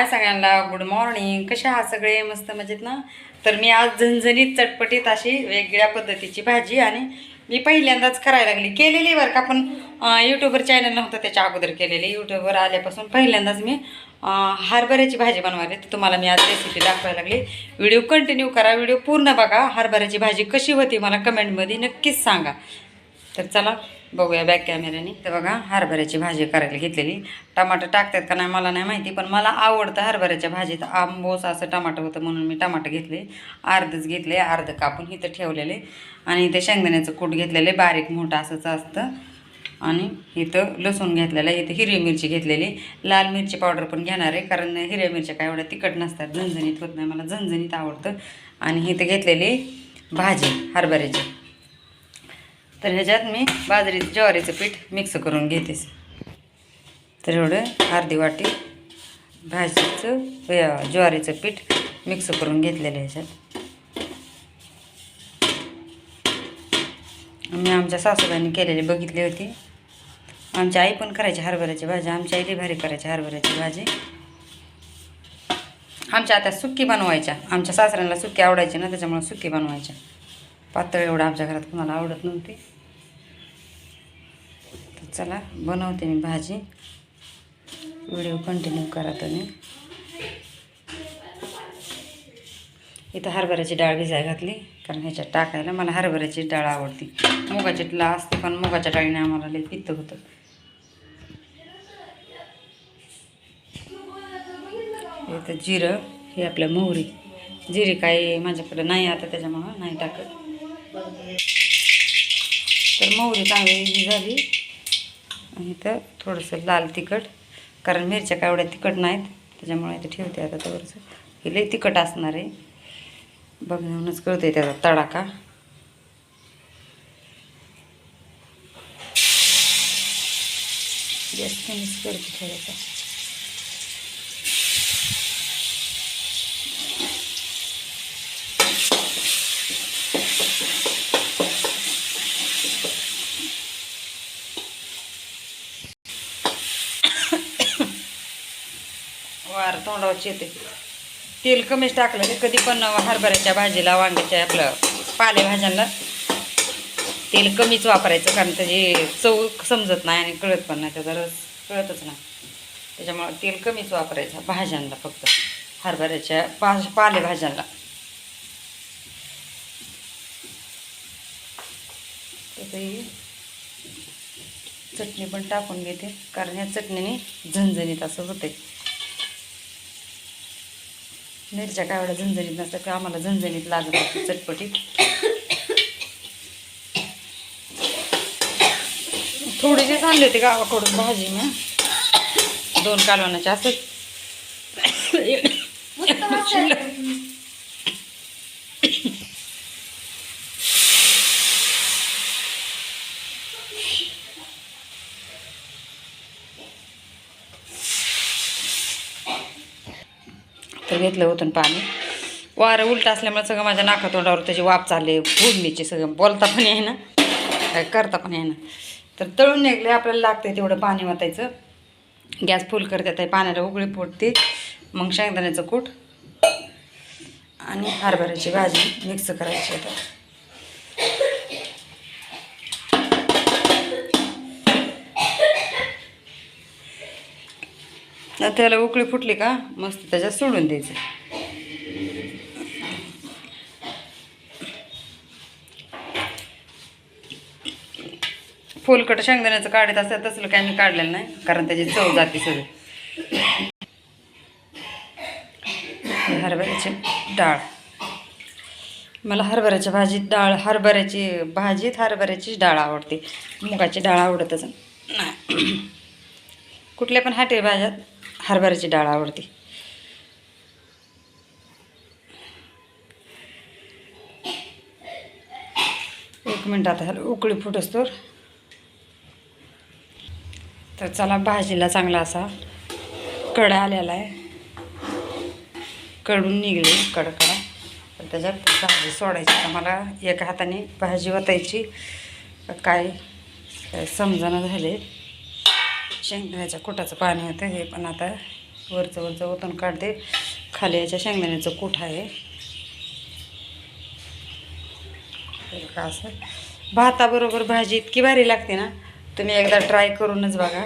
हाय सगळ्यांना good morning कसे आहात सगळे? मस्त मजेत ना? तर मी आज झणझणीत चटपटीत अशी वेगळ्या पद्धतीची भाजी आणि मी पहिल्यांदाच करायला लागली. केलेली बरं का पण यूट्यूबवर चॅनल नव्हतं त्याच्या अगोदर केलेली. यूट्यूबवर आल्यापासून पहिल्यांदाच मी हरभऱ्याची भाजी बनवायला तर तुम्हाला मी आज रेसिपी दाखवायला लागली. व्हिडिओ कंटिन्यू करा. व्हिडिओ पूर्ण बघा. हरभऱ्याची भाजी कशी होती मला कमेंटमध्ये नक्कीच सांगा. तर चला बघूया बॅक कॅमेऱ्याने तर बघा हरभऱ्याची भाजी करायला घेतलेली. टमाटर टाकतात का नाही मला नाही माहिती पण मला आवडतं हरभऱ्याच्या भाजीत आंबोस असं टमाटर होतं म्हणून मी टमाटर घेतले. अर्धच घेतले अर्ध कापून इथं ठेवलेले. आणि इथे शेंगदाण्याचं कूट घेतलेले बारीक मोठं असंच असतं. आणि इथं लसूण घेतलेलं आहे इथं हिरवी मिरची घेतलेली. लाल मिरची पावडर पण घेणार आहे कारण हिरव्या मिरच्या काय एवढ्या तिखट नसतात झणझणीत होत नाही. मला झणझणीत आवडतं. आणि इथं घेतलेली भाजी हरभऱ्याची. तर ह्याच्यात मी बाजरी ज्वारीचं पीठ मिक्स करून घेतेच तर एवढं अर्धी वाटी भाजीचं ज्वारीचं पीठ मिक्स करून घेतलेलं ह्याच्यात. मी आमच्या सासूबाईंनी केलेली बघितली होती. आमची आई पण करायची हरभऱ्याची भाजी आमच्या आईली भारी करायची हरभऱ्याची भाजी. आमच्या आता सुक्की बनवायच्या. आमच्या सासऱ्यांना सुक्की आवडायची ना त्याच्यामुळे सुक्की बनवायच्या. पातळ एवढं आमच्या घरात कुणाला आवडत नव्हती. तर चला बनवते मी भाजी. व्हिडिओ कंटिन्यू करा तुम्ही. इथं हरभऱ्याची डाळ भिजाय घातली कारण ह्याच्यात टाकायला मला हरभऱ्याची डाळ आवडती. मुगाची डाळ असते पण मुगाच्या डाळीने आम्हाला लई पित्त होतं. इथं जिरं हे आपलं मोहरी. जिरे काही माझ्याकडे नाही आता त्याच्यामुळं नाही टाकत. तर मोहरी चांगली ही झाली. आणि इथं थोडंसं लाल तिखट कारण मिरच्या काय एवढ्या तिखट नाहीत त्याच्यामुळे इथं ठेवते आता थोडंसं. हे लई तिखट असणार आहे. बघूनच कळते त्याचा तडाका गॅस कमीच करते थोडासा. वार तोंडावरची येते तेल कमीच टाकलं की कधी पण हरभऱ्याच्या भाजीला वांग्याच्या आपलं पालेभाज्यांना तेल कमीच वापरायचं कारण त्याची चव समजत नाही आणि कळत पण नाही त्याचा रस कळतच नाही. त्याच्यामुळं तेल कमीच वापरायचं भाज्यांना फक्त हरभऱ्याच्या पा पालेभाज्यांना. चटणी पण टाकून घेते कारण ह्या चटणीने झणझणीत असं होते मिरच्या कावड्या एवढ्या झणझणीत नसतं का? आम्हाला झणझणीत लागत होती चटपटीत. थोडीशीच आणली होती गावाकडून भाजी मी दोन कालवणाच्या असत तर घेतलं होतं पाणी. वारं उलट असल्यामुळे सगळं माझ्या नाकातोंडावर त्याची वाफ चालले फोडणीची सगळं. बोलता पण आहे ना काय करता पण आहे ना तर तळून निघले आपल्याला लागते तेवढं पाणी वाचायचं गॅस फुल करते त्या पाण्याला उकळी फुटते मग शेंगदाण्याचं कूट आणि हरभऱ्याची भाजी मिक्स करायची आता. त्याला उकळी फुटली का मस्त त्याच्यात सोडून द्यायचं. फुलकट शेंगदाण्याचं काढत असतं तसलं काय मी काढलेलं नाही कारण त्याची चव जाते सगळी. हरभऱ्याची डाळ. मला हरभऱ्याच्या भाजीत डाळ हरभऱ्याची भाजीत हरभऱ्याचीच डाळ आवडते. मुगाची डाळ आवडतच नाही. कुठल्या पण हाटे भाज्यात. हरभऱ्याची डाळ आवडते. एक मिनिट आता उकळी फुटस तर. तर चला भाजीला चांगला असा कडा आलेला आहे. कडून निघले कडकडा तर त्याच्यात भाजी सोडायची. तर मला एका हाताने भाजी वतायची. काय काय झाले. शेंगदाण्याच्या कुटाचं पाणी होतं हे पण आता वरचं वरचं ओतून काढते. खाली याच्या शेंगदाण्याचं कूट आहे. हे असं. भाताबरोबर भाजी इतकी भारी लागते ना तुम्ही एकदा ट्राय करूनच बघा.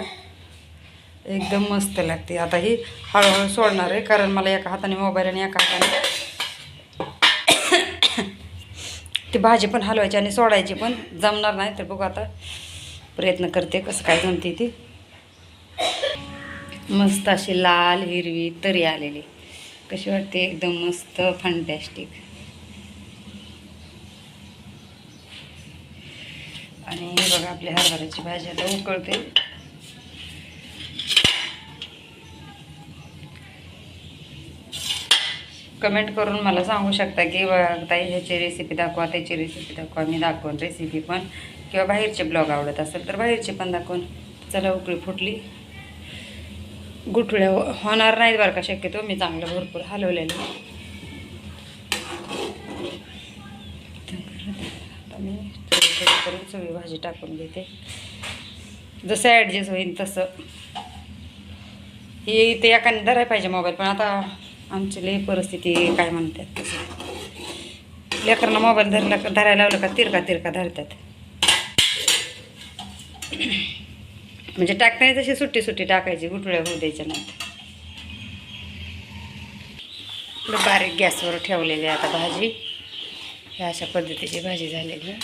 एकदम मस्त लागते. आता ही हळूहळू सोडणार आहे कारण मला एका हाताने मोबाईल आणि एका हाताने ती भाजी पण हलवायची आणि सोडायची पण जमणार नाही तर बघू आता प्रयत्न करते कसं काय जमते ती. मस्त अशी लाल हिरवी तरी आलेली. कशी वाटते? एकदम मस्त फंटॅस्टिक आणि हे बघा आपली हरभऱ्याची भाजी आता उकळते. कमेंट करून मला सांगू शकता की ताई ह्याची रेसिपी दाखवा त्याची रेसिपी दाखवा. मी दाखवून रेसिपी पण. किंवा बाहेरचे ब्लॉग आवडत असेल तर बाहेरचे पण दाखवून. चला उकळी फुटली. गुठळ्या हो-, होणार नाहीत बरं का शक्यतो मी चांगलं भरपूर हलवलेलं. आता मी करून सगळी भाजी टाकून घेते. जसं ॲडजस्ट होईल तसं. हे ते एकाने धरायला पाहिजे मोबाईल पण आता आमची लई परिस्थिती काय म्हणतात तसं. लेकरांना मोबाईल धरला का धरायला लावलं का तिरका तिरका धरतात. म्हणजे टाकताना तशी सुट्टी सुट्टी टाकायची गुठळ्या होऊ द्यायच्या नाही. बारीक गॅसवर ठेवलेली आहे आता भाजी. ह्या अशा पद्धतीची भाजी झालेली आहे.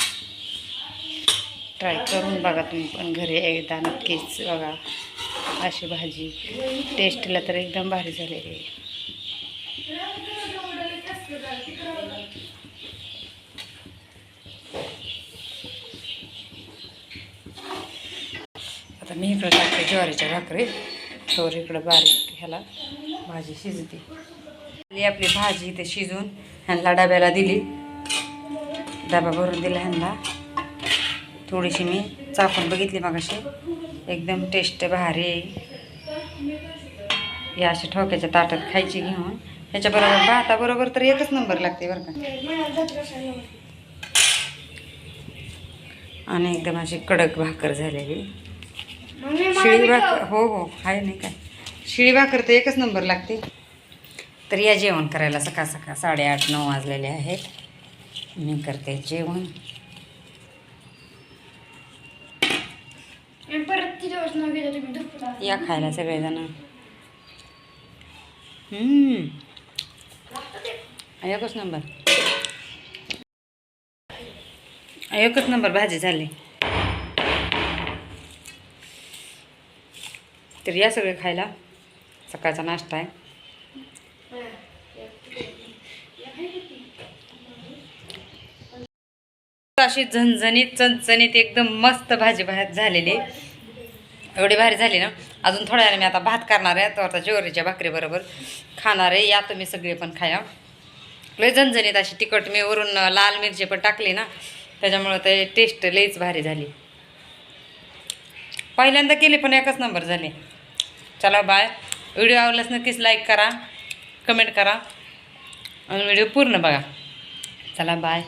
ट्राय करून बघा तुम्ही पण घरी एकदा नक्कीच बघा. अशी भाजी टेस्टला तर एकदम भारी झालेली आहे. मी इकडं टाकते ज्वारीच्या भाकरी. तोर इकडं बारीक ह्याला भाजी शिजते. आपली भाजी इथे शिजून. ह्यांना डब्याला दिली. डबा भरून दिला ह्यांना. थोडीशी मी चाकून बघितली मगाशी. एकदम टेस्ट भारी या अशा ठोक्याच्या ताटात खायची घेऊन. ह्याच्याबरोबर भाताबरोबर तर एकच नंबर लागते बरं का. आणि एकदम अशी कडक भाकर झालेली. शिळी भाकर हो हो आहे नाही काय. शिळी भाकर तर एकच नंबर लागते. तर या जेवण करायला सकाळ सकाळ साडेआठ नऊ वाजलेले आहेत. मी करते जेवण. या खायला सगळेजण. एकच नंबर. एकच नंबर भाजी झाली. तर या सगळे खायला सकाळचा नाश्ता आहे. अशी झणझणीत चणचणीत एकदम मस्त भाजी भात झालेली. एवढी भारी झाली ना. अजून थोड्या वेळाने मी आता भात करणार आहे. तो आता ज्वारीच्या भाकरीबरोबर खाणार आहे. या तुम्ही सगळे पण खाया. लय झणझणीत अशी तिखट मी वरून लाल मिरची पण टाकली ना. त्याच्यामुळं ते टेस्ट लईच भारी झाली. पहिल्यांदा केली पण एकच नंबर झाले. चला बाय. व्हिडिओ आवडल्यास नक्कीच लाईक करा कमेंट करा आणि व्हिडिओ पूर्ण बघा. चला बाय.